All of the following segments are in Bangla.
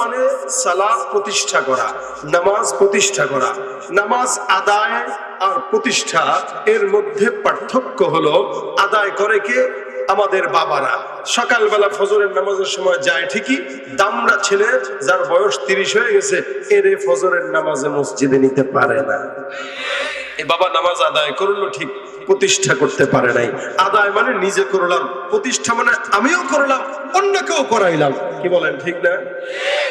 মানে প্রতিষ্ঠা করা, নামাজ প্রতিষ্ঠা করা। নামাজ আদায় আর প্রতিষ্ঠা, এর মধ্যে পার্থক্য হলো, আদায় করে কে? আমাদের বাবারা। সকালবেলা ফজরের নামাজের সময় যায় ঠিকই দামরা ছেলে যার বয়স তিরিশ হয়ে গেছে, এরে ফজরের নামাজে মসজিদে নিতে পারে না। এ বাবা নামাজ আদায় করল ঠিক প্রতিষ্ঠা করতে পারে নাই। আদায় মানে নিজে করলাম, প্রতিষ্ঠা মানে আমিও করলাম অন্য অন্যকেও করাইলাম। কি বলেন, ঠিক না?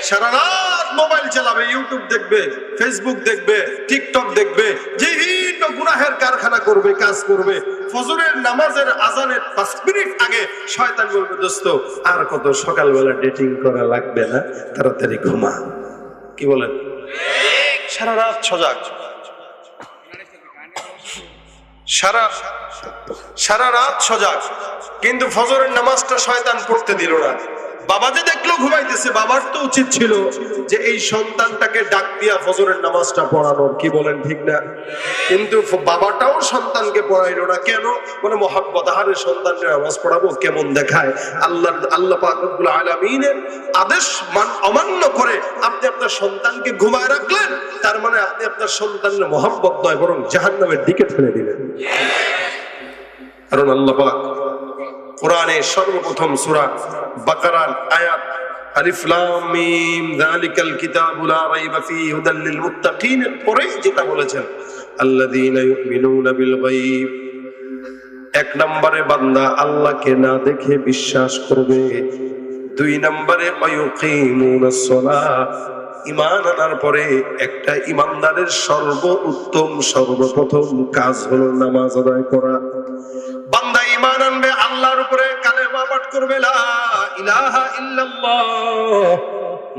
সারা রাত মোবাইল চালাবে, ইউটিউব দেখবে, ফেসবুক দেখবে, টিকটক দেখবে, বিভিন্ন গুনাহের কারখানা করবে, কাজ করবে। ফজরের নামাজের আজানের পাঁচ মিনিট আগে শয়তান বলবে, দোস্ত, আর কত সকালবেলা ডেটিং করা লাগবে না? তাড়াতাড়ি ঘুমা। কি বলেন? সারা রাত সজাগ। সারা সারা রাত সজাগ কিন্তু ফজরের নামাজটা শয়তান পড়তে দিল না। বাবা যে দেখল ঘুমাইতেছে, বাবার তো উচিত ছিল যে এই সন্তানটাকে ডাক দিয়া ফজরের নামাজটা পড়ানোর, কি বলেন ঠিক না? কিন্তু বাবাটাও সন্তানকে পড়াইলো না। কেন? মানে মহাব্বত, আহারে সন্তানকে নামাজ পড়াবো, কেমন দেখায়? আল্লাহ আল্লাহ পাক রব্বুল আলামিনের আদেশ মান, অমান্য করে আপনি আপনার সন্তানকে ঘুমায় রাখলেন, তার মানে আপনি আপনার সন্তানের মহাব্বত নয়, বরং জাহান্নামের দিকে ঠেলে দিলেন। কারণ আল্লাহ পাক কোরআনে সর্বপ্রথম সুরা বাকারার আয়াত এক নম্বরে বান্দা আল্লাহকে না দেখে বিশ্বাস করবে। দুই নম্বরে ইমান আনার পরে একটা ইমানদারের সর্ব উত্তম সর্বপ্রথম কাজ হলো নামাজ আদায় করা। কালেমা পাঠ করবে লা ইলাহা ইল্লাল্লাহ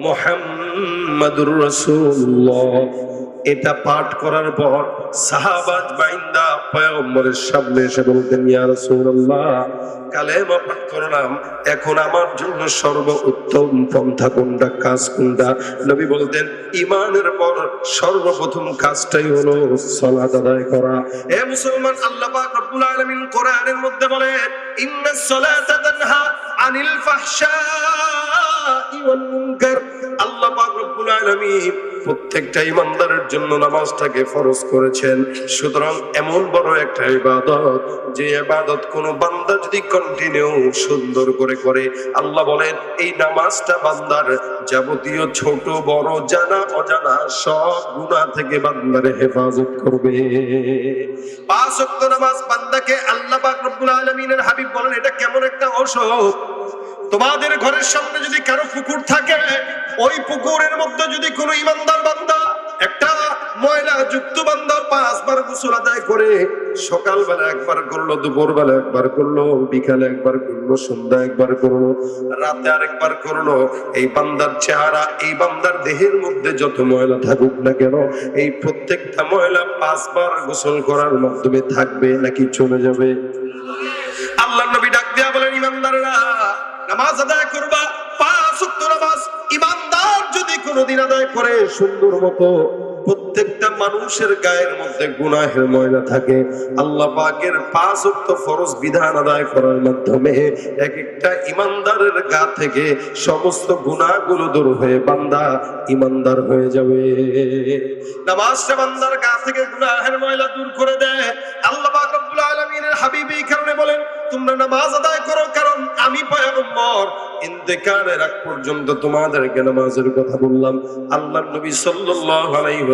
মুহাম্মাদুর রাসূলুল্লাহ। এটা পাঠ করার পর সাহাবাত বাইন্দা পয়গম্বরের সামনে এসে বলতেন, ইয়া কালেমা পাঠ করলাম, এখন আমার জন্য সর্ব উত্তম পন্থা কোনটা, কাজ কোনটা? নবী বলতেন ইমানের পর সর্বপ্রথম কাজটাই হলো সালাত আদায় করা। এ মুসলমান, আল্লাহ পাক রব্বুল আলামিন কোরআনের মধ্যে বলে ইন্নাস সালাতা তানহা আনিল ওয়াল মুনকার। আল্লাহ পাক রব্বুল আলামিন প্রত্যেকটা ইমানদারের জন্য নামাজটাকে ফরজ করেছেন। সুতরাং এমন বড় একটা ইবাদত, যে ইবাদত কোন বান্দা যদি কন্টিনিউ সুন্দর করে করে, আল্লাহ বলেন, এই নামাজটা বান্দার যাবতীয় ছোট, বড়, জানা, অজানা সব গুণা থেকে বান্দারে হেফাজত করবে। পাঁচ ওয়াক্ত নামাজ বান্দাকে আল্লাহ পাক রব্বুল আলামিনের হাবিব বলেন, এটা কেমন একটা ঔষধ তোমাদের ঘরের সামনে যদি কারও পুকুর থাকে, ওই পুকুরের মধ্যে যদি কোনো ইমানদার বান্দা, একটা ময়লা যুক্ত বান্দা পাঁচবার গোসল আদায় করে, সকালবেলা একবার করল, দুপুরবেলা একবার করল, বিকালে একবার করল সন্ধ্যা একবার করল, রাতে আরেকবার করল, এই বান্দার চেহারা, এই বান্দার দেহের মধ্যে যত ময়লা থাকুক না কেন, এই প্রত্যেকটা ময়লা পাঁচবার গোসল করার মাধ্যমে থাকবে নাকি চলে যাবে? আল্লাহ নবী ডাক দিয়া বলেন, ইমানদাররা নামাজ আদায় করবা পাঁচ নামাজ ইমানদার যদি কোনোদিন আদায় করে সুন্দর মতো প্রত্যেকটা মানুষের গায়ের মধ্যে গুনাহের ময়লা থাকে। আল্লাহ পাকের পাঁচ ওয়াক্ত ফরজ বিধান আদায় করার মাধ্যমে এক একটা ইমানদারের গা থেকে সমস্ত গুনাহগুলো দূর হয়ে বান্দা ইমানদার হয়ে যাবে। নামাজটা বান্দার গা থেকে গুনাহের ময়লা দূর করে দেয়। আল্লাহ পাক রব্বুল আলামিনের হাবিব এই কারণে বলেন, তোমরা নামাজ আদায় করো কারণ আমি পয়গম্বর। ইন্তেকালের আগ পর্যন্ত তোমাদেরকে নামাজের কথা বললাম। আল্লাহ নবী সাল্লাল্লাহু আলাইহি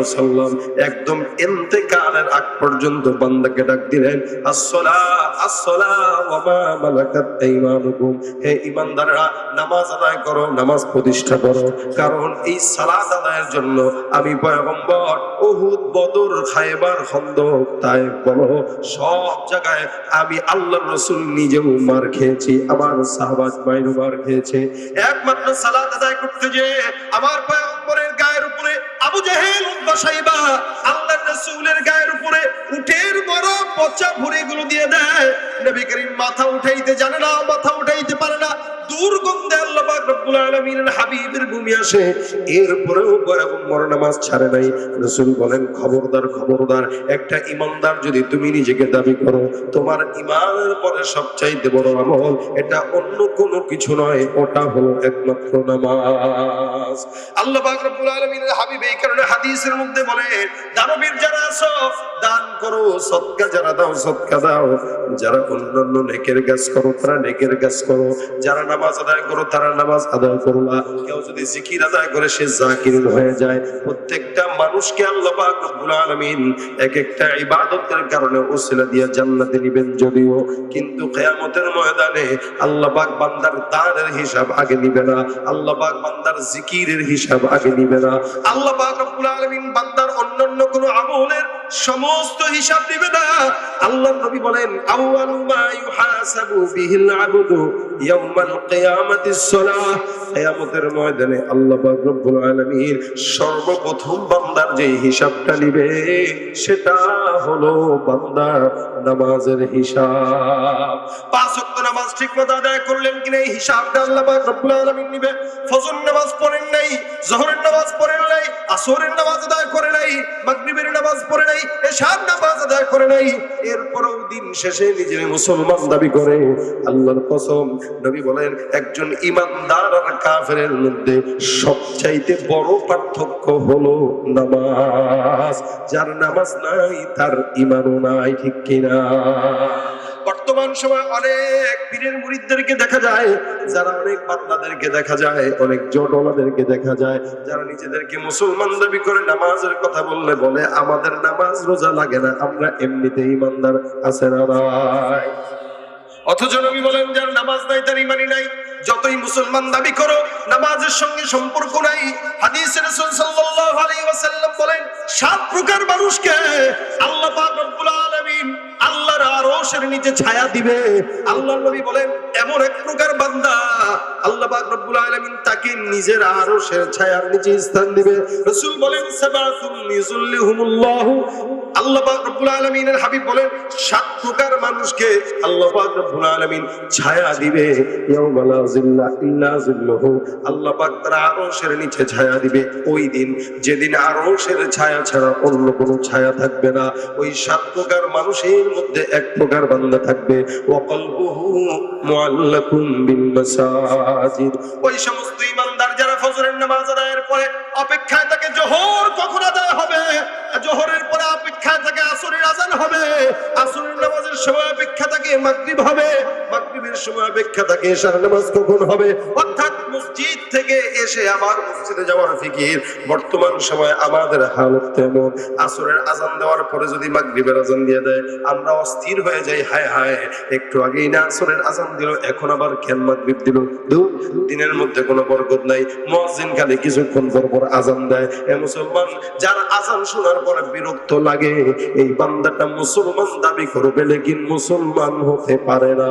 একদম ইন্তেকালের আগ পর্যন্ত বান্দাকে ডাক দিলেন আসসালা আসসালা ওয়া মালাকাত আইমানুকুম। হে নামাজ আদায় করো, নামাজ প্রতিষ্ঠা করো। কারণ এই সালাত আদায়ের জন্য আমি পয়গম্বর, উহুদ, বদর খায়বার খন্দক বলো, সব জায়গায় আমি আল্লাহর রাসূল নিজেও মার খেয়েছি, আমার সাহাবাত মাইনও মার খেয়েছে। একমাত্র সালাত আদায় করতে যে আমার পয়গম্বরের গায়ের উপরে আবু জাহেল উদ্বা সাইবা আল্লাহ রাসূলের গায়ের উপরে উটের বড় পচা ভুঁড়িগুলো দিয়ে দেয়। নবী করিম মাথা উঠাইতে জানে না, মাথা উঠাইতে পারে না। দুর্গন্ধে আল্লাহ রব্বুল হাবিবের ভূমি আসে। এরপরেও ছাড়ে নাই। বলেন, খবরদার খবরদার, একটা ইমানদার যদি তুমি নিজেকে দাবি করো, তোমার ইমানের পরে সবচাইতে বড় আমল এটা অন্য কোনো কিছু নয়, ওটা হলো একমাত্র নামাজ। আল্লাহ রব্বুল হাবিব এই কারণে হাদিসের মধ্যে বলে, দানবীর যারা আছো, দান করো সদকা যারা দাও সদকা দাও। যারা অন্যান্য নেকের কাজ করো, তারা নেকের কাজ করো। যারা নামাজ আদায় করো, তারা নামাজ আদায় করো না। কেউ যদি জিকির আদায় করে, সে জাকির হয়ে যায়। প্রত্যেকটা মানুষকে আল্লাহ পাক রব্বুল আলামিন এক একটা ইবাদতের কারণে ওসিলা দিয়ে জান্নাতে নিবেন যদিও। কিন্তু কিয়ামতের ময়দানে আল্লাহ পাক বান্দার দানের হিসাব আগে নিবে না। আল্লাহ পাক বান্দার জিকিরের হিসাব আগে নিবে না। আল্লাহ পাক রব্বুল আলামিন বান্দার অন্যান্য কোনো আমলের সমস্ত হিসাব নিবে না। আল্লাহ নবী বলেন, আউয়ালু মা ইউহাসাবু বিহিল আবদু সর্বপ্রথম বান্দার যে হিসাবটা নিবে, সেটা হলো বান্দার নামাজের হিসাব। পাঁচ ওয়াক্ত নামাজ ঠিকমতো আদায় করলেন কিনা এই হিসাবটা আল্লাহ রব্বুল আলামিন নিবে। ফজর নামাজ পড়েন নাই, জোহরের নামাজ পড়েন নাই, আসরের নামাজ আদায় করে নাই, মাগরিবের নামাজ পড়ে নাই, এশার নামাজ আদায় করে নাই। এরপরেও দিন শেষে নিজের মুসলমান দাবি করে, আল্লাহর কসম নবী বলেন, একজন ইমানদার আর কাফেরের মধ্যে সবচাইতে বড় পার্থক্য হলো নামাজ। যার নামাজ নাই, তার ইমানও নাই, ঠিক কিনা? বর্তমান সময় অনেক পীরের মুরিদদেরকে দেখা যায়, যারা অনেক বান্দাদেরকে দেখা যায়, অনেক জটলাদেরকে দেখা যায়, যারা নিজেদেরকে মুসলমান দাবি করে নামাজের কথা বললে বলে, আমাদের নামাজ রোজা লাগে না, আমরা এমনিতে ইমানদার, আছে না অথচ নবী বলেন, যার নামাজ নাই, তার ইমানি নাই। যতই মুসলমান দাবি করো, নামাজের সঙ্গে সম্পর্ক নাই। হাদিসে রাসূল সাল্লাল্লাহু আলাইহি ওয়াসাল্লাম বলেন, সাত প্রকার মানুষকে আল্লাহ পাক রব্বুল আলামিন আল্লাহর আরশের নিচে ছায়া দিবে। আল্লাহর নবী বলেন এমন এক প্রকার বান্দা আল্লাহ রব্বুল আলামিন তাকে নিজের আরশের ছায়ার নিচে স্থান দিবে। রাসূল বলেন, সাবাতুন নিযুল্লিহুমুল্লাহু আল্লাহ পাক রব্বুল আলামিনের হাবিব বলেন, সাত প্রকার মানুষকে আল্লাহ পাক রব্বুল আলামিন ছায়া দিবে। ইয়াউমা লা ইল্লা আল্লাহ পাক তার আরশের নিচে ছায়া দিবে। ওই দিন, যেদিন আরশের ছায়া ছাড়া অন্য কোনো ছায়া থাকবে না। ওই সাত প্রকার মানুষের মধ্যে এক প্রকার বান্দা থাকবে। ওয়া কলবুহু বিল মাসাজিদ ওই সমস্ত ইমানদার যারা ফজরের নামাজ আদায়ের পরে অপেক্ষায় থাকে জোহর কখন আদায় হবে? জোহরের পরে অপেক্ষায় থাকে আসরের আজান হবে। আসরের নামাজের সময় অপেক্ষা থাকে মাগরিব হবে। মাগরিবের সময় অপেক্ষা থাকে এশার নামাজ কখন হবে? অর্থাৎ মসজিদ থেকে এসে আবার মসজিদে যাওয়ার ফিকির। বর্তমান সময় আমাদের হালত তেমন। আসরের আজান দেওয়ার পরে যদি মাগরিবের আজান দিয়ে দেয়, আমরা অস্থির হয়ে যাই। হায় হায়, একটু আগেই না আসরের আজান দিল, এখন আবার কেন মাগরিব দিল? দিনের মধ্যে কোনো বরকত নাই। মুয়াজ্জিন খালি কিছুক্ষণ পর পর আজান দেয়। এ মুসলমান, যার আজান শোনার পরে বিরক্ত লাগে এই বান্দাটা মুসলমান দাবি করবে, লেকিন মুসলমান হতে পারে না।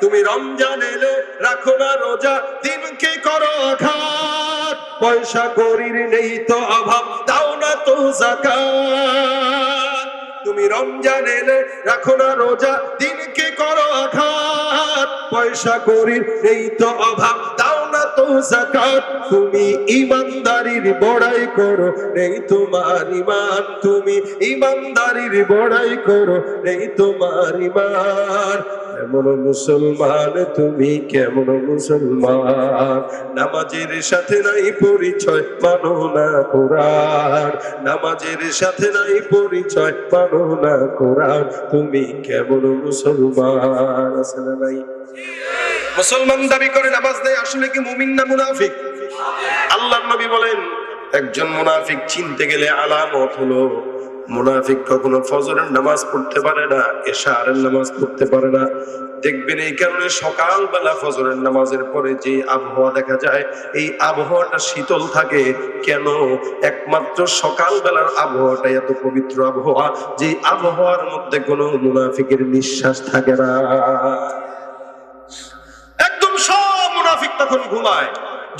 তুমি রমজান এলে, রাখো না রোজা দিনকে করো আঘাত? পয়সা করির নেই তো অভাব, দাও না তো জাকাত। তুমি রমজান এলে, রাখো না রোজা দিনকে করো আঘাত? পয়সা করির নেই তো অভাব, দাও না তো জাকাত। তুমি ইমানদারির বড়াই করো। নেই তোমার ইমান, তুমি ইমানদারির বড়াই করো। নেই তোমার ইমান। কেমন মুসলমান, তুমি কেমন মুসলমান? নামাজের সাথে নাই পরিচয়, মানো না কোরআন। নামাজের সাথে নাই পরিচয়, মানো না কোরআন। তুমি কেমন মুসলমান? না নাই? মুসলমান দাবি করে নামাজ দেয়, আসলে কি মুমিন না মুনাফিক? আল্লাহ নবী বলেন, একজন মুনাফিক চিনতে গেলে আলামত হলো। মুনাফিক কখনো ফজরের নামাজ পড়তে পারে না, এশারের নামাজ পড়তে পারে না। দেখবেন এই কারণে সকালবেলা ফজরের নামাজের পরে যে আবহাওয়া দেখা যায়, এই আবহাওয়াটা শীতল থাকে। কেন? একমাত্র সকালবেলার আবহাওয়াটা এত পবিত্র আবহাওয়া, যে আবহাওয়ার মধ্যে কোনো মুনাফিকের নিঃশ্বাস থাকে না। একদম সব মুনাফিক তখন ঘুমায়।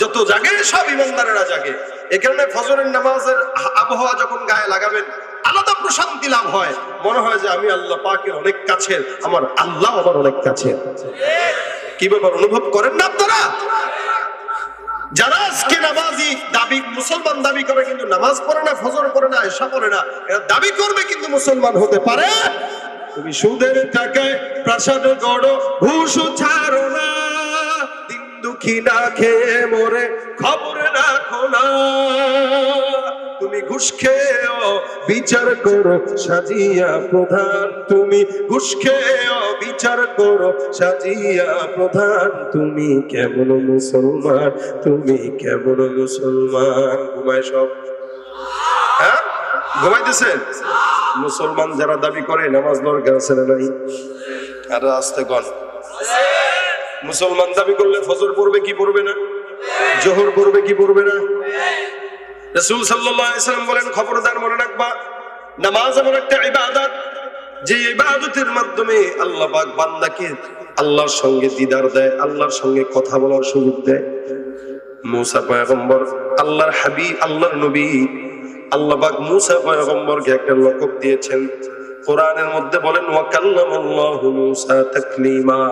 যত জাগে, সব ইমানদারেরা জাগে। এই কারণে ফজরের নামাজের আবহাওয়া যখন গায়ে লাগাবেন, আলাদা প্রশান্তি লাভ হয়। মনে হয় যে আমি আল্লাহ পাকের অনেক কাছের, আমার আল্লাহ আমার অনেক কাছের। কি ব্যাপার, অনুভব করেন না আপনারা? যারা আজকে নামাজি, দাবি, মুসলমান দাবি করে কিন্তু নামাজ পড়ে না, ফজর পড়ে না এসা পড়ে না, এরা দাবি করবে কিন্তু মুসলমান হতে পারে? তুমি সুদের টাকায় প্রাসাদ গড়, ঘুষ ছাড়ো না। দুঃখী না খেয়ে মরে খবর রাখো না। তুমি ঘুষ খেয়েও বিচার করো, সাজিয়া প্রধান। তুমি ঘুষ খেয়েও বিচার করো, সাজিয়া প্রধান। তুমি কেমন মুসলমান? তুমি কেমন মুসলমান? ঘুমায় সব। হ্যাঁ? ঘুমাইতেছেন মুসলমান যারা দাবি করে, নামাজ দরকার আছে না নাই? আর আসতে গন। মুসলমান দাবি করলে ফজর পড়বে কি পড়বে না? জোহর পড়বে কি পড়বে না? রসুল সাল্লাম বলেন, খবরদার মনে রাখবা, নামাজ এমন একটা ইবাদত যে ইবাদতের মাধ্যমে আল্লাহ পাক বান্দাকে আল্লাহর সঙ্গে দিদার দেয়, আল্লাহর সঙ্গে কথা বলার সুযোগ দেয়। মুসা পয়গম্বর, আল্লাহর হাবিব, আল্লাহর নবী, আল্লাহ পাক মুসা পয়গম্বরকে একটা লকব দিয়েছেন। কোরআনের মধ্যে বলেন ওয়াকাল্লামাল্লাহু মুসা তাকলিমা।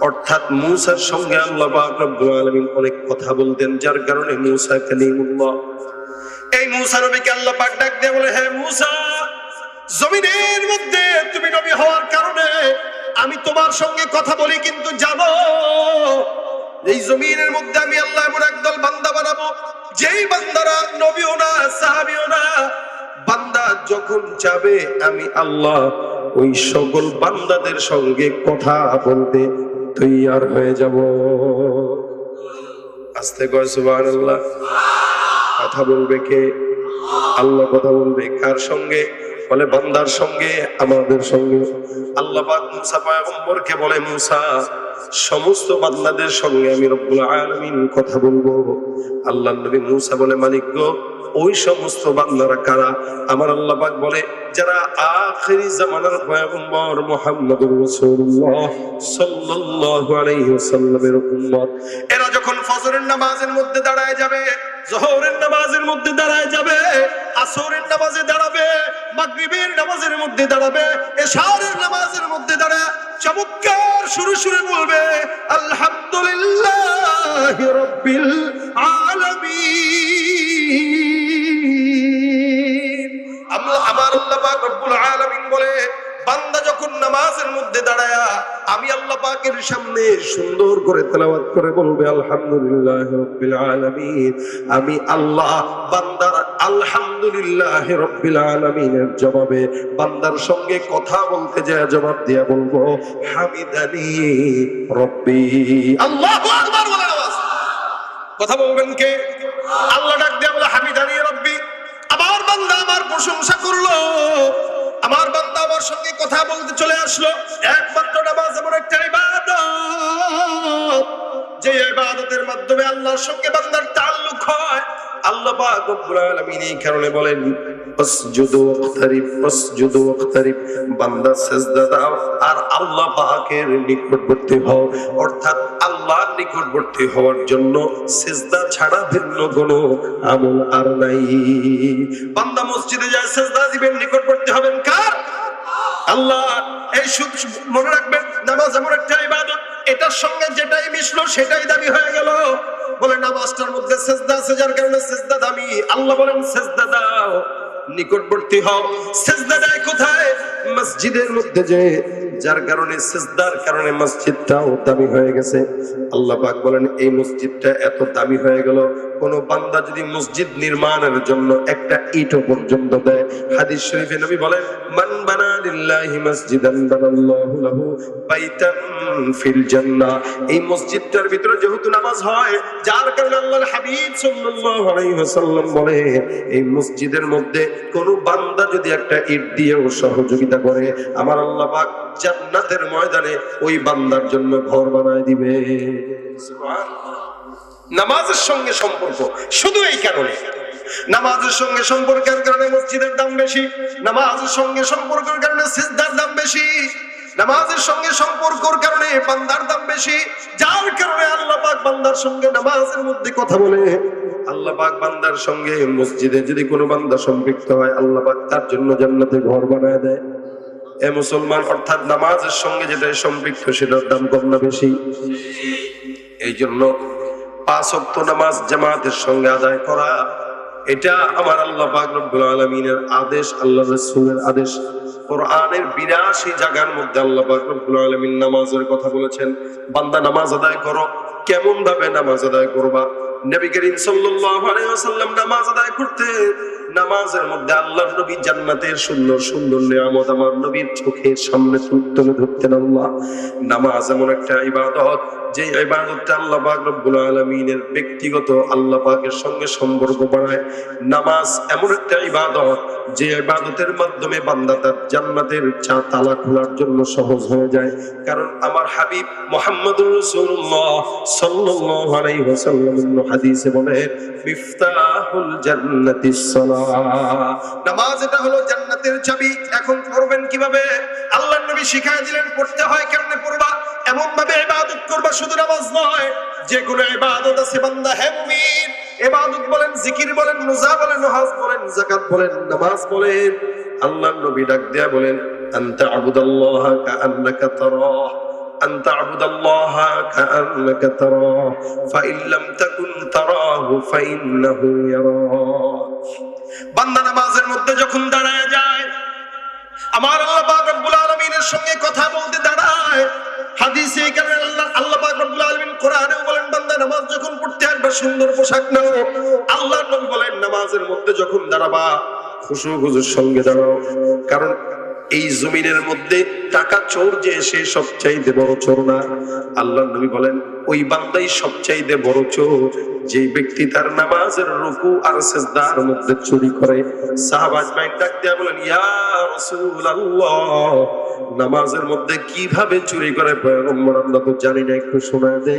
অর্থাৎ মুসার সঙ্গে আল্লাহ রব্বুল আলামিন অনেক কথা বলতেন, যার কারণে মুসা কালিমুল্লাহ। এই মুসা নবীকে আল্লাহ পাক ডাক দিয়ে বলে, হে মুসা, জমিনের মধ্যে তুমি নবী হওয়ার কারণে আমি তোমার সঙ্গে কথা বলি, কিন্তু জানো, এই জমিনের মধ্যে আমি আল্লাহ এমন একদল বান্দা বানাবো, যেই বান্দারা নবীও না, সাহাবিও না। বান্দা যখন যাবে, আমি আল্লাহ ওই সকল বান্দাদের সঙ্গে কথা বলতে তৈয়ার হয়ে যাব। আস্তে কয় সুবহানাল্লাহ। কথা বলবে কে? আল্লাহ কথা বলবে কার সঙ্গে? বলে বান্দার সঙ্গে, আমাদের সঙ্গে। আল্লাহ পাক বলে, মুসা, সমস্ত বান্দাদের সঙ্গে আমি রব্বুল আলামিন কথা বলব। আল্লাহ নবী মুসা বলে, মালিক গো ওই সমস্ত বান্দারা কারা? আমার আল্লাহ পাক বলে, যারা আখেরি জামানার পয়গম্বর মুহাম্মদুর রাসূলুল্লাহ সাল্লাল্লাহু আলাইহি ওয়াসাল্লামের উম্মত। এরা যখন ফজরের নামাজের মধ্যে দাঁড়ায় যাবে, জোহরের নামাজের মধ্যে দাঁড়ায় যাবে, আসরের নামাজে দাঁড়াবে, মাগরিবের নামাজের মধ্যে দাঁড়াবে, এশারের নামাজের মধ্যে দাঁড়ায়, চমৎকার শুরু শুরু বলবে, আলহামদুলিল্লাহ রব্বিল আলামিন। জবাবে বান্দার সঙ্গে কথা বলতে যায়, জবাব দিয়া বলব, হামিদানি রব্বি। কথা বলবেন কে? আল্লাহ ডাক দিয়ে বলে, হামিদানি রব্বি। আমার বান্দা আমার প্রশংসা সঙ্গে কথা বলতে চলে আসলো। একমাত্র নামাজ এমন একটা ইবাদত, যে ইবাদতের মাধ্যমে আল্লাহর সঙ্গে বান্দার তাল্লুক হয়। আল্লাহ পাক রব্বুল আলামিন এই কারণে বলেন আসজুদু ওয়াকতারিব আসজুদু ওয়াকতারিব, বান্দা সিজদা দাও আর আল্লাহ পাকের নিকটবর্তী হও। অর্থাৎ আল্লাহর নিকটবর্তী হওয়ার জন্য সিজদা ছাড়া ভিন্ন কোনো আমল আর নাই। বান্দা মসজিদে যায়, সিজদা দিবেন, নিকটবর্তী হবেন কার? আল্লাহ, এই শুধু মনে রাখবেন, নামাজ এমন একটা ইবাদত, এটার সঙ্গে যেটাই মিশলো সেটাই দাবি হয়ে গেল। বলে নামাজটার মধ্যে সেজদা আছে, যার কারণে সেজদা দামি। আল্লাহ বলেন, সেজদা দাও, নিকটবর্তী হও। সেজদা দেয় কোথায়? মসজিদের মধ্যে যে যার কারণে সেজদার কারণে মসজিদটাও দামি হয়ে গেছে। আল্লাহ পাক বলেন, এই মসজিদটা এত দামি হয়ে গেল, কোন বান্দা যদি মসজিদ নির্মাণের জন্য একটা ইটও পর্যন্ত দেয়। হাদিস শরীফে নবী বলেন, মান বানা লিল্লাহি মসজিদান বানাল্লাহু লাহু বাইতান ফিল জান্নাহ। এই মসজিদটার ভিতরে যেহেতু নামাজ হয়, যার কারণে আল্লাহর হাবিব সাল্লাল্লাহু আলাইহি ওয়াসাল্লাম বলে, এই মসজিদের মধ্যে কোন বান্দা যদি একটা ইট দিয়েও সহযোগিতা করে, আমার আল্লাহ পাক জান্নাতের ময়দানে ওই বান্দার জন্য ঘর বানায় দিবে। নামাজের সঙ্গে সম্পর্ক, শুধু এই কারণে। নামাজের সঙ্গে সম্পর্কের কারণে মসজিদের দাম বেশি, নামাজের সঙ্গে সম্পর্কের কারণে সিজদার দাম বেশি, নামাজের সঙ্গে সম্পর্কের কারণে বান্দার দাম বেশি, যার কারণে আল্লাহ পাক বান্দার সঙ্গে নামাজের মধ্যে কথা বলে। আল্লাহ পাক বান্দার সঙ্গে মসজিদে যদি কোনো বান্দা সম্পৃক্ত হয়, আল্লাহ পাক তার জন্য জান্নাতে ঘর বানায় দেয়। এ মুসলমান, অর্থাৎ নামাজের সঙ্গে যেটা সম্পৃক্ত, সেটার দাম কম না বেশি। এই জন্য পাঁচ ওয়াক্ত নামাজ জামাতের সঙ্গে আদায় করা, এটা আমার আল্লাহ রব্বুল আলামিনের আদেশ, আল্লাহ রাসূলের আদেশ। কোরআনের 82 জায়গার মধ্যে আল্লাহ রব্বুল আলামিন নামাজের কথা বলেছেন, বান্দা নামাজ আদায় করো কেমন ভাবে নামাজ আদায় করবা? নবী করিম সাল্লাল্লাহু আলাইহি ওয়াসাল্লাম নামাজ আদায় করতে নামাজের মধ্যে আল্লাহর নবী জান্নাতের সুন্দর সুন্দর নিয়ামত আমার নবীর চোখের সামনে তুলে ধরতেন আল্লাহ। নামাজ এমন একটা ইবাদত, যে ইবাদতটা আল্লাহ পাক রব্বুল আলামিনের ব্যক্তিগত আল্লাহ পাকের সঙ্গে সম্পর্ক বাড়ায়। নামাজ এমন একটা ইবাদত, যে ইবাদতের মাধ্যমে বান্দা তার জান্নাতের চা তালা খোলার জন্য সহজ হয়ে যায়। কারণ আমার হাবিব মুহাম্মদুর রাসূলুল্লাহ সাল্লাল্লাহু আলাইহি ওয়াসাল্লাম হাদিসে বলে, মিফতাহুল জান্নাতিস সালাহ। নামাজ এটা হলো জান্নাতের চাবি। এখন পড়বেন কীভাবে? আল্লাহর নবী শিখাই দিলেন, পড়তে হয় কেমনে পড়বা? এমন ভাবে ইবাদত করবা শুধু নামাজ নয়। যে কোনো ইবাদত আছে, বান্দা হে মুমিন ইবাদত বলেন, জিকির বলেন, রোজা বলেন হজ বলেন, যাকাত বলেন, নামাজ বলেন। আল্লাহর নবী ডাক দেয়া বলেন, আনতা আবুদাল্লাহ কাআন্নাকা তারাহ। أن تعبد الله كأنك تراه فإن لم تكن تراه فإنه يراك বান্দা নামাজের মধ্যে যখন দাঁড়ায় যায় আমার আল্লাহ পাক রব্বুল আলামিনের সঙ্গে কথা বলতে দাঁড়ায় হাদিসে এখানে আল্লাহ আল্লাহ পাক রব্বুল আলামিন কোরআনেও বলেন বান্দা নামাজ যখন পড়তে আসবে সুন্দর পোশাক নাও আল্লাহ নবী বলেন নামাজের মধ্যে যখন দাঁড়াবা খুশু খুশুর সঙ্গে দাঁড়াও কারণ এই জমিনের মধ্যে টাকা চোর যে সে সবচাইতে বড় চোর না। আল্লাহ নবী বলেন, ওই বান্দাই সবচাইতে বড় চোর, যে ব্যক্তি তার নামাজের রুকু আর সেজদার মধ্যে চুরি করে। সাহাবাজ মাইন ডাক দেয়া বলেন, ইয়া রাসূলুল্লাহ নামাজের মধ্যে কীভাবে চুরি করে? আমরা তো জানি না, একটু শোনায় দে।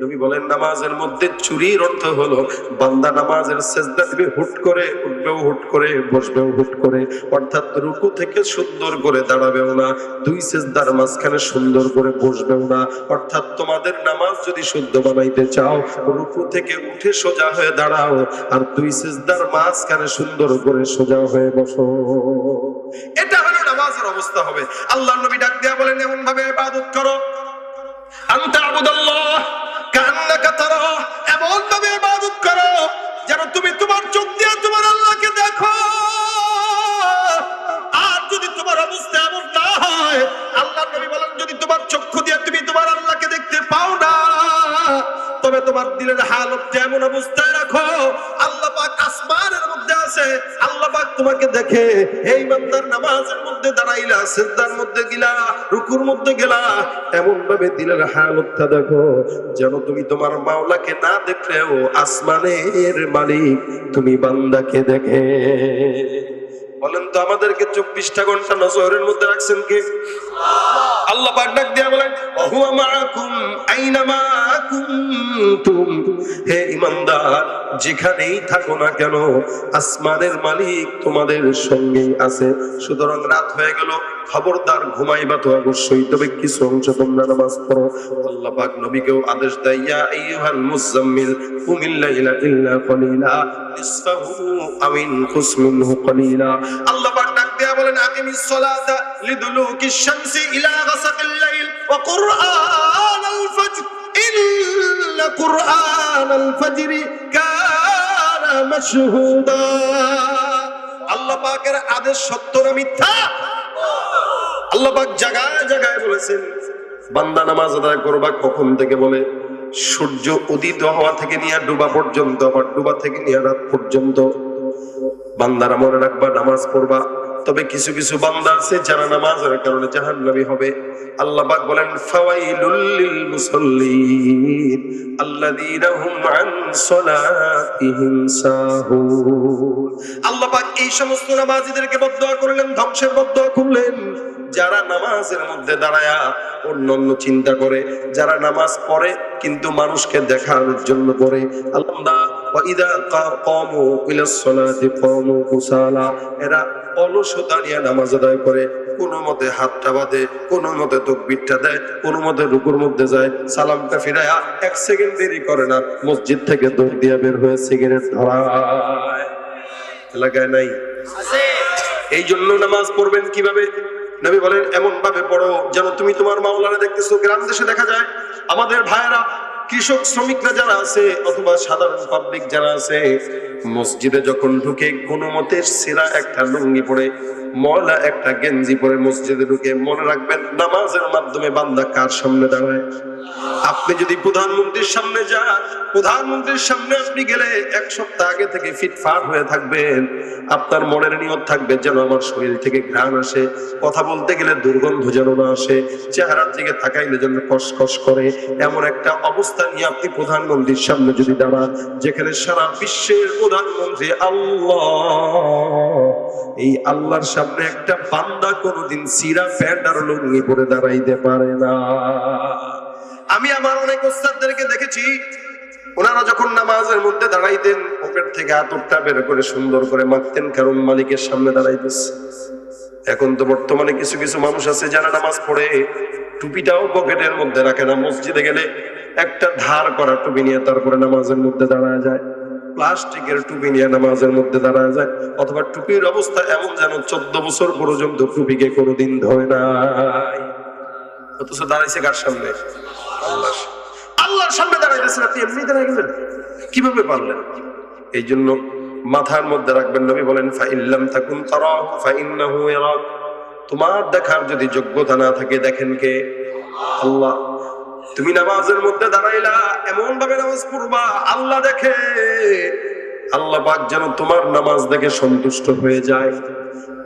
নবী বলেন, নামাজের মধ্যে চুরির অর্থ হলো, বান্দা নামাজের সেজদা দিবে, হুট করে উঠবেও হুট করে, বসবেও হুট করে। অর্থাৎ রুকু থেকে সুন্দর করে দাঁড়াবেও না, দুই সেজদার মাঝখানে সুন্দর করে বসবেও না। অর্থাৎ তোমাদের নামাজ যদি শুদ্ধ বানাইতে চাও, রুকু থেকে উঠে সোজা হয়ে দাঁড়াও, আর দুই সেজদার মাঝখানে সুন্দর করে সোজা হয়ে বসো। এটা হলো নামাজের অবস্থা হবে। আল্লাহ নবী ডাক দেয়া বলেন এমন ভাবে ইবাদত করো। আনতা আবুদাল্লাহ কান্নাকা তারা এমন ভাবে ইবাদত করো যেন তুমি তোমার চোখ দিয়ে তোমার আল্লাহকে দেখো। আর যদি তোমার অবস্থা এমন না হয় আল্লাহ নবী বলেন, যদি তোমার চক্ষু দিয়ে তুমি তোমার আল্লাহকে দেখতে পাও না, তবে তোমার দিলের হালতটা এমন অবস্থায় রাখো তোমাকে দেখে, এই বান্দার নামাজের মধ্যে দাঁড়াইলা মধ্যে গিলা, রুকুর মধ্যে গেলা। এমন ভাবে দিলের হালতটা দেখো, যেন তুমি তোমার মাওলাকে না দেখলেও আসমানের মালিক তুমি বান্দাকে দেখে। বলেন তো আমাদেরকে চব্বিশটা ঘণ্টা নজরের মধ্যে রাখছেন কে? আল্লাহ ডাক দিয়া বলেন হে ইমানদার, যেখানেই থাকো না কেন, আসমানের মালিক তোমাদের সঙ্গে আছে। সুতরাং রাত হয়ে গেল খবরদার ঘুমাইবা তো অবশ্যই, তবে কিছু অংশ তোমরা নামাজ পড়ো। আল্লাহ পাক নবীকেও আদেশ দেয়, ইয়া আইয়ুহাল মুজাম্মিল কুমিল লাইলা ইল্লা কলিলা, নিসফাহু মিনহু কলিলা। আল্লাহ পাক ডাক দেয়া বলেন শামসি ইলা গাসাকিল লাইল ওয়া কানা মাশহুদা। আল্লাহ পাকের আদেশ সত্য না মিথ্যা? আল্লাহ জাগায় জাগায় বলেছেন, বান্দা নামাজ আদায় করবা কখন থেকে বলে? সূর্য উদিত হওয়া থেকে নিয়ে ডুবা পর্যন্ত, আবার ডুবা থেকে নিয়ে রাত পর্যন্ত। বান্দারা মনে রাখবা, নামাজ পড়বা তবে কিছু কিছু বান্দা আছে যারা নামাজের কারণে জাহান্নামী হবে। আল্লাহ পাক বলেন, ফাওয়াইলুল লিল মুসাল্লিন আল্লাযীনা হুম আন সালাতিহিম সাহুন। আল্লাহ পাক এই সমস্ত নামাজীদেরকে বদদোয়া করলেন, ধ্বংসের বদদোয়া করলেন। যারা নামাজের মধ্যে দাঁড়ায়া অন্য অন্য চিন্তা করে, যারা নামাজ পড়ে কিন্তু মানুষকে দেখানোর জন্য করে, আল্লাহ এরা নামাজ আদায় করে কোনো মতে হাতটা বাঁধে কোনো মতে তকবিরটা দেয় কোনো মতে রুকুর মধ্যে যায় সালামটা ফিরায়া এক সেকেন্ড দেরি করে না মসজিদ থেকে দৌড় দিয়ে বের হয়ে সিগারেট ধরায়। এলাকায় নাই। এই জন্য নামাজ পড়বেন কীভাবে? নবী বলেন এমন ভাবে পড়ো যেন তুমি তোমার মাওলানা দেখতেছো গ্রাম দেশে দেখা যায়। আমাদের ভাইয়েরা কৃষক শ্রমিকরা যারা আছে অথবা সাধারণ পাবলিক যারা আছে, মসজিদে যখন ঢুকে কোনো মতে সেরা একটা লুঙ্গি পরে ময়লা একটা গেঞ্জি পরে মসজিদে ঢুকে মনে রাখবেন, নামাজের মাধ্যমে বান্দা কার সামনে দাঁড়ায়? আপনি যদি প্রধানমন্ত্রীর সামনে যান, প্রধানমন্ত্রীর সামনে আপনি গেলে এক সপ্তাহ আগে থেকে ফিটফাট হয়ে থাকবেন। আপনার মনের নিয়ত থাকবে যেন আমার শরীর থেকে ঘ্রাণ আসে। কথা বলতে গেলে দুর্গন্ধ যেন না আসে। চেহারার দিকে তাকাইলে যেন কসকস করে। এমন একটা অবস্থা নিয়ে আপনি প্রধানমন্ত্রীর সামনে যদি দাঁড়ান, যেখানে সারা বিশ্বের প্রধানমন্ত্রী আল্লাহ। এই আল্লাহর সামনে একটা বান্দা কোনোদিন সিরা প্যান্ট আর লুঙ্গি পরে দাঁড়াইতে পারে না। আমি আমার অনেক ওস্তাদদেরকে দেখেছি, ওনারা যখন নামাজের মধ্যে দাঁড়াইতেন, পকেট থেকে আতরটা বের করে সুন্দর করে মাখতেন, কারণ মালিকের সামনে দাঁড়াইতেছে। এখন তো বর্তমানে কিছু কিছু মানুষ আছে যারা নামাজ পড়ে, টুপিটাও পকেটের মধ্যে রাখে না। মসজিদে গেলে একটা ধার করা টুপি নিয়ে তারপরে নামাজের মধ্যে দাঁড়ায় যায়। প্লাস্টিকের টুপি নিয়ে নামাজের মধ্যে দাঁড়ায় যায়, অথবা টুপির অবস্থা এমন যেন চোদ্দ বছর পর্যন্ত টুপিকে কোনোদিন ধরে নাই। অথচ দাঁড়াইছে কার সামনে? আল্লাহর সামনে। দাঁড়াইতেছেন আপনি এমনি দাঁড়াই গেলেন কীভাবে পারলেন? এই জন্য মাথার মধ্যে রাখবেন, নবী বলেন ফাইল্লাম তাকুন তারাহু ফাইন্নাহু ইয়ারাক। তোমার দেখার যদি যোগ্যতা না থাকে, দেখেন কে? আল্লাহ। তুমি নামাজের মধ্যে দাঁড়াইলা এমন ভাবে নামাজ পড়বা, আল্লাহ দেখে। আল্লাহ পাক যেন তোমার নামাজ দেখে সন্তুষ্ট হয়ে যায়।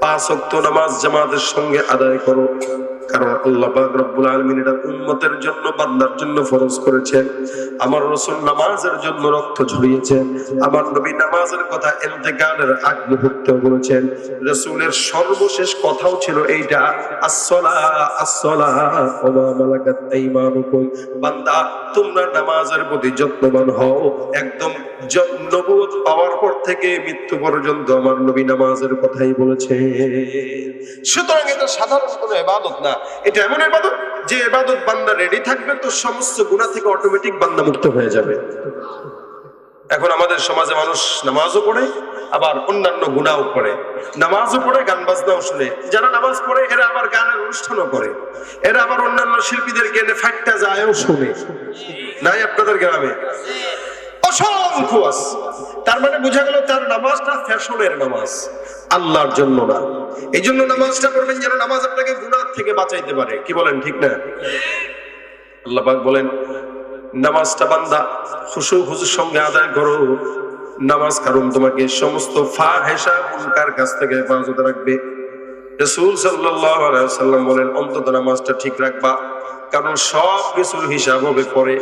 পাঁচ অক্ত নামাজ জামাতের সঙ্গে আদায় করো। কারণ আল্লাহ রব্বুল এটা জন্য, বান্দার জন্য ফরজ করেছেন। আমার রাসূল নামাজের জন্য রক্ত ঝরিয়েছেন আমার নবী নামাজের কথা আগ বলেছেন, রাসূলের সর্বশেষ কথাও ছিল এইটা বান্দা, তোমরা নামাজের প্রতি যত্নবান হও। একদম পাওয়ার পর থেকে মৃত্যু পর্যন্ত আমার নবী নামাজের কথাই বলেছে সুতরাং এটা সাধারণ কোনো এবাদত না। এটা এমন এবাদত যে এবাদত বান্দা রেডি থাকবে, তো সমস্ত গুণা থেকে অটোমেটিক বান্দা মুক্ত হয়ে যাবে। এখন আমাদের সমাজে মানুষ নামাজও পড়ে, আবার অন্যান্য গুণাও করে। নামাজও পড়ে, গান বাজনাও শুনে। যারা নামাজ পড়ে, এরা আবার গানের অনুষ্ঠানও করে। এরা আবার অন্যান্য শিল্পীদেরকে এনে ফাইটটা যায়ও শুনে। নাই আপনাদের গ্রামে? অসংখ্য আছে। তার মানে বোঝা গেল তার নামাজটা ফ্যাশনের নামাজ, আল্লাহর জন্য না। এই জন্য নামাজটা পড়বেন যেন নামাজ আপনাকে গুনাহ থেকে বাঁচাইতে পারে। কি বলেন, ঠিক না? আল্লাহ বলেন, নামাজটা বান্দা খুশু খুশুর সঙ্গে আদায় করো। নামাজ কারণ তোমাকে সমস্ত ফা হেসা মুনকার কাছ থেকে হেফাজত রাখবে। রসুল ওয়াসাল্লাম বলেন, অন্তত নামাজটা ঠিক রাখবা, কারণ সব কিছুর হিসাব হবে পরে।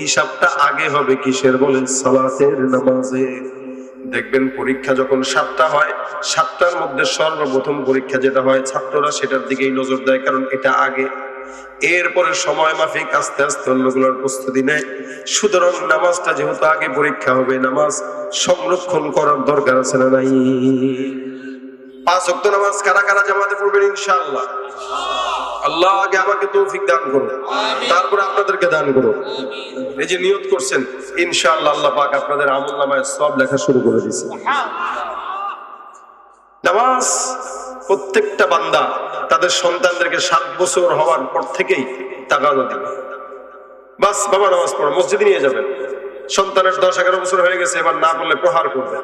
হিসাবটা আগে হবে কিসের বলেন? সালাতের নামাজে। দেখবেন পরীক্ষা যখন সাতটা হয়, সাতটার মধ্যে সর্বপ্রথম পরীক্ষা যেটা হয়, ছাত্ররা সেটার দিকেই নজর দেয়, কারণ এটা আগে। এরপরে সময় মাফিক আস্তে আস্তে অন্যগুলোর প্রস্তুতি নেয়। সুতরাং নামাজটা যেহেতু আগে পরীক্ষা হবে, নামাজ সংরক্ষণ করার দরকার আছে না নাই? পাঁচ ওয়াক্ত নামাজ কারা কারা জামাতে পড়বেন ইনশাআল্লাহ? আল্লাহ আগে আমাকে তৌফিক দান করো তারপরে আপনাদেরকে দান করো এই যে নিয়ত করছেন ইনশাআল্লাহ আল্লাহ পাক আপনাদের আমল নামায় সব লেখা শুরু করে দিয়েছে। নামাজ প্রত্যেকটা বান্দা তাদের সন্তানদেরকে সাত বছর হওয়ার পর থেকেই তাগাদা দিবে। বাস বাবা নামাজ পড়ো মসজিদে নিয়ে যাবেন। সন্তানের দশ এগারো বছর হয়ে গেছে এবার না বললে প্রহার করবে।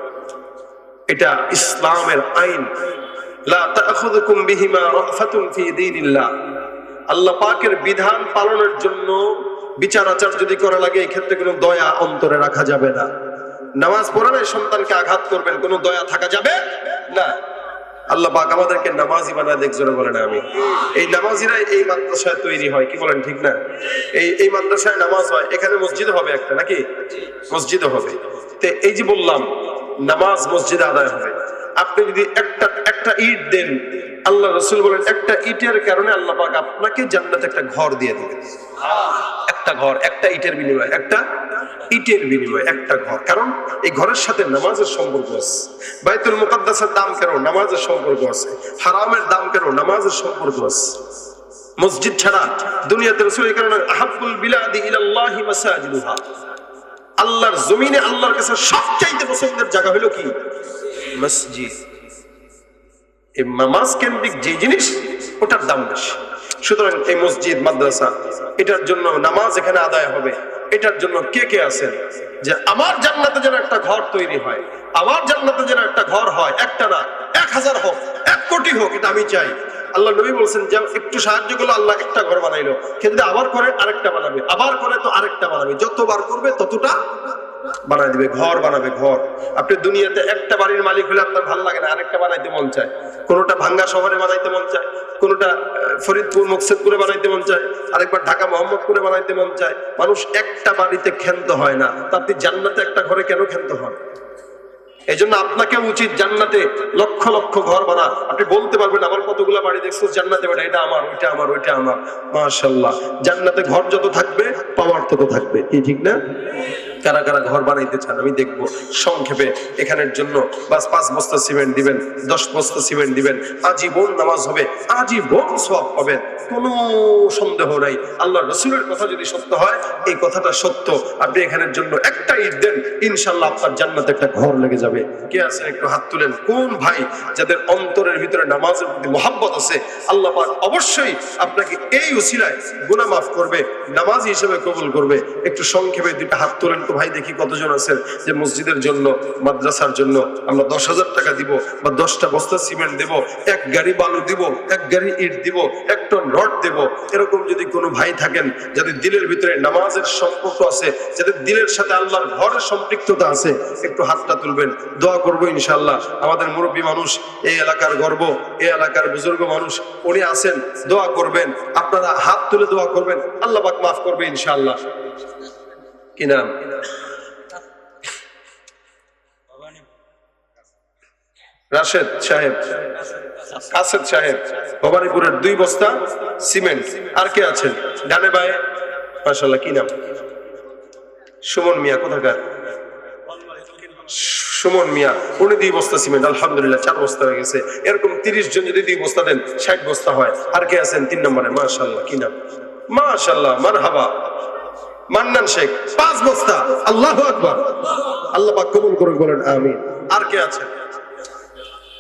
এটা ইসলামের আইন। লা তাখুযুকুম বিহিমা আল্লাহ পাকের বিধান পালনের জন্য বিচার আচার যদি করা লাগে, এই ক্ষেত্রে কোনো দয়া অন্তরে রাখা যাবে না। নামাজ পড়ালে সন্তানকে আঘাত করবেন, কোনো দয়া থাকা যাবে না। আল্লাহ পাক আমাদেরকে নামাজি বানায় দেখজনে বলে না আমি এই নামাজিরাই এই মাদ্রাসায় তৈরি হয়, কি বলেন ঠিক না? এই এই মাদ্রাসায় নামাজ হয়, এখানে মসজিদ হবে একটা নাকি? মসজিদ হবে। তো এই যে বললাম, নামাজ মসজিদে আদায় হবে। আপনি যদি একটা একটা ইট দেন, আল্লাহ রসুল বলেন, একটা ইটের কারণে আল্লাহ পাক আপনাকে জান্নাতে একটা ঘর দিয়ে দেবেন একটা ঘর, একটা ইটের বিনিময়ে, একটা ইটের বিনিময়ে, একটা ঘর। কারণ এই ঘরের সাথে নামাজের সম্পর্ক আছে। বাইতুল মুকাদ্দাসের দাম কেন? নামাজের সম্পর্ক আছে। হারামের দাম কেন? নামাজের সম্পর্ক আছে। মসজিদ ছাড়া দুনিয়াতে রসুল এই কারণে আহাবুল বিলাদি ইলাল্লাহি মাসাজিদুহা। আল্লাহর জমিনে আল্লাহর কাছে সবচাইতে পছন্দের জায়গা হলো কি? মসজিদ। এই কেন্দ্রিক যে জিনিস, ওটার দাম বেশি। সুতরাং এই মসজিদ, মাদ্রাসা, এটার জন্য নামাজ এখানে আদায় হবে। এটার জন্য কে কে আছেন? যে আমার জান্নাতে যেন একটা ঘর তৈরি হয়, আমার জান্নাতে যেন একটা ঘর হয়, একটা না, এক হাজার হোক, এক কোটি হোক, এটা আমি চাই। আল্লাহ নবী বলছেন যে একটু সাহায্য করল আল্লাহ একটা ঘর বানাইলো। কিন্তু আবার করে, আরেকটা বানাবে। আবার করে, তো আরেকটা বানাবে। যতবার করবে, ততটা বানাই দিবে, ঘর বানাবে, ঘর। আপনি দুনিয়াতে একটা বাড়ির মালিক হলে আপনার ভালো লাগে না, আরেকটা বানাইতে মন চায়। কোনোটা ভাঙ্গা শহরে বানাইতে মন চায়, কোনোটা ফরিদপুর, মকসেদপুরে বানাইতে মন চায়, আরেকবার ঢাকা, মোহাম্মদপুরে বানাইতে মন চায়। মানুষ একটা বাড়িতে ক্ষান্ত হয় না, তা আপনি জান্নাতে একটা ঘরে কেন ক্ষান্ত হন? এই জন্য আপনাকে উচিত জান্নাতে লক্ষ লক্ষ ঘর বানা। আপনি বলতে পারবেন, আমার কতগুলো বাড়ি দেখছ, জান্নাতে বাড়ি এটা আমার, ওইটা আমার ওইটা আমার। মাশাল্লাহ জান্নাতে ঘর যত থাকবে, পাওয়ার তত থাকবে। কি ঠিক না? কারা কারা ঘর বানাইতে চান, আমি দেখব। সংক্ষেপে, এখানের জন্য বাস পাঁচ বস্তা সিমেন্ট দিবেন, দশ বস্তা সিমেন্ট দিবেন, আজীবন নামাজ হবে, আজীবন সব পাবেন। কোনো সন্দেহ নাই। আল্লাহ রসুলের কথা যদি সত্য হয়, এই কথাটা সত্য। আপনি এখানের জন্য একটা ইট দেন ইনশাল্লাহ আপনার জান্নাতে একটা ঘর লেগে যাবে। কে আছেন একটু হাত তুলেন। কোন ভাই যাদের অন্তরের ভিতরে নামাজের প্রতি মোহাব্বত আছে, আল্লাহ পাক অবশ্যই আপনাকে এই উসিলায় গুনাহ মাফ করবে, নামাজ হিসেবে কবুল করবে। একটু সংক্ষেপে দুইটা হাত তোলেন তো ভাই দেখি কতজন আছেন যে মসজিদের জন্য, মাদ্রাসার জন্য আমরা দশ হাজার টাকা দিব বা দশটা বস্তা সিমেন্ট দেব, এক গাড়ি বালু দিব, এক গাড়ি ইট দিব, এক টন রড দেব। এরকম যদি কোনো ভাই থাকেন যাদের দিলের ভিতরে নামাজের সম্পর্ক আছে, যাদের দিলের সাথে আল্লাহর ঘরের সম্পৃক্ততা আছে, একটু হাতটা তুলবেন, দোয়া করব ইনশাল্লাহ আমাদের মুরব্বী মানুষ, এই এলাকার গর্ব, এই এলাকার বুজুর্গ মানুষ, উনি আছেন, দোয়া করবেন, আপনারা হাত তুলে দোয়া করবেন, আল্লাহ পাক মাফ করবে ইনশাল্লাহ কি নাম রাশেদ সাহেব। সাহেব। ভবানীপুরের দুই বস্তা সিমেন্ট। আর কে আছেন? ডানে বায়ে। মাসাল্লাহ কি নাম? সুমন মিয়া, কোথাকার? সুমন মিয়া, উনি দুই বস্তা সিমেন্ট। আলহামদুলিল্লাহ, চার বস্তা হয়ে গেছে। এরকম তিরিশ জন যদি দুই বস্তা দেন, ষাট বস্তা হয়। আর কে আছেন? তিন নম্বরে। মাশাল্লাহ কি নাম? মাশাল্লাহ মার হাবা মান্নান শেখ, পাঁচ বস্তা, আল্লাহ আকবার। আল্লাহ পাক কবুল করুন বলেন আমি আর কে আছেন?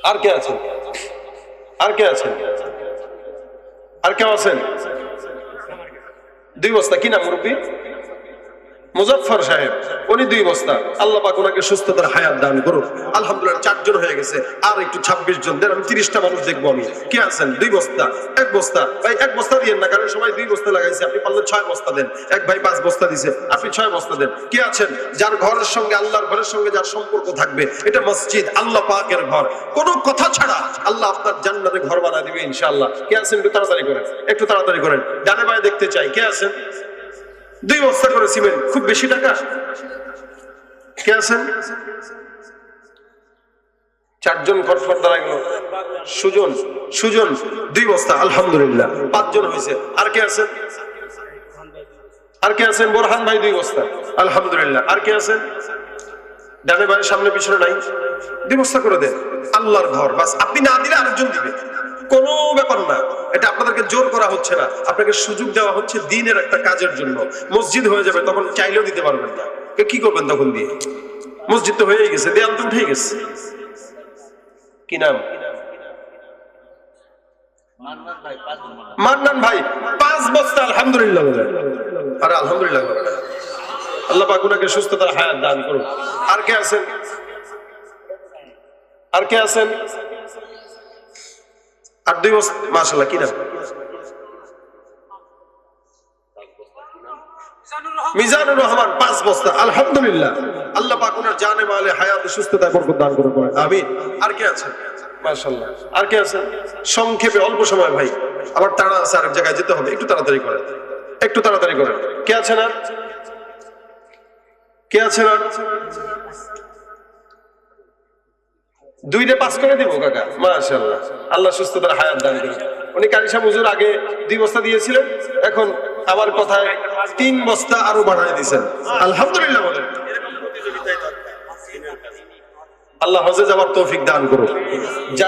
আর কে আছেন? আর কে আছেন? আর কেউ আছেন? দুই বস্তা, কি নাম মুরব্বী? মুজফর সাহেব, উনি দুই বস্তা। আল্লাহ পাক ওনাকে সুস্থতার হায়াত দান করুন আলহামদুলিল্লাহ চারজন হয়ে গেছে। আর একটু ছাব্বিশ জন। দেন আমি তিরিশটা মানুষ দেখব আমি। কে আছেন? দুই বস্তা। এক বস্তা। ভাই, এক বস্তা দিয়েন না, কারণ সবাই দুই বস্তা লাগাইছে। আপনি পারলে ছয় বস্তা দেন। এক ভাই পাঁচ বস্তা দিছে। আপনি ছয় বস্তা দেন। কে আছেন? যার ঘরের সঙ্গে, আল্লাহর ঘরের সঙ্গে যার সম্পর্ক থাকবে, এটা মসজিদ, আল্লাহ পাকের ঘর। কোনো কথা ছাড়া আল্লাহ আপনার জান্নাতে ঘর বানায় দিবে ইনশাআল্লাহ। কে আছেন একটু তাড়াতাড়ি করেন? একটু তাড়াতাড়ি করেন। ডানে বায়ে দেখতে চাই। কে আছেন? দুই বস্তা করে সিমেন্ট, খুব বেশি টাকা? কে আছেন? চারজন খটফট দাঁড়া গেল সুজন সুজন, দুই বস্তা, আলহামদুলিল্লাহ। পাঁচজন হয়েছে। আর কে আছেন? আর কে আছেন? বোরহান ভাই, দুই বস্তা। আলহামদুলিল্লাহ। আর কে আছেন? ডানে বাড়ির সামনে পিছনে নাই। দুই বস্তা করে দেন। আল্লাহর ঘর। বাস, আপনি না দিলে আরেকজন দিবে। কোনো ব্যাপার না। এটা আপনাদেরকে জোর করা হচ্ছে না। আপনাকে সুযোগ দেওয়া হচ্ছে দিনের একটা কাজের জন্য। মসজিদ হয়ে যাবে তখন চাইলেও দিতে পারবেন না। কি করবেন তখন দিয়ে? মসজিদ তো হয়েই গেছে দেয়াল তো উঠে গেছে। কি নাম? মান্নান ভাই পাঁচ বস্তা আলহামদুলিল্লাহ আরে আলহামদুলিল্লাহ আল্লাহ পাক সুস্থতার হায়াত দান করুন আর কে আছেন? আর কে আছেন? আর দুই বছর মাশাল্লাহ কি নাম মিজানুর রহমান। পাঁচ বস্তা আলহামদুলিল্লাহ। আল্লাহ পাক ওনার জানে মালে হায়াতে সুস্থতায় বরকত দান করুন আমিন। আর কে আছেন মাশাল্লাহ আর কে আছেন সংক্ষেপে অল্প সময় ভাই। আবার তাড়া আছে আরেক জায়গায় যেতে হবে। একটু তাড়াতাড়ি করেন। একটু তাড়াতাড়ি করেন। কে আছেন আর? কে আছেন আর? দুইটা পাস করে দিব, কাকা। মাশাল্লাহ আল্লাহ সুস্থতার হায়াত দান করুন উনি কারিসা বুজুর আগে দুই বস্তা দিয়েছিলেন, এখন আমার কথায় তিন বস্তা আরও বাড়ায় দিয়েছেন। আলহামদুলিল্লাহ বলেন। আল্লাহ হজে যাওয়ার তৌফিক দান করুন যারা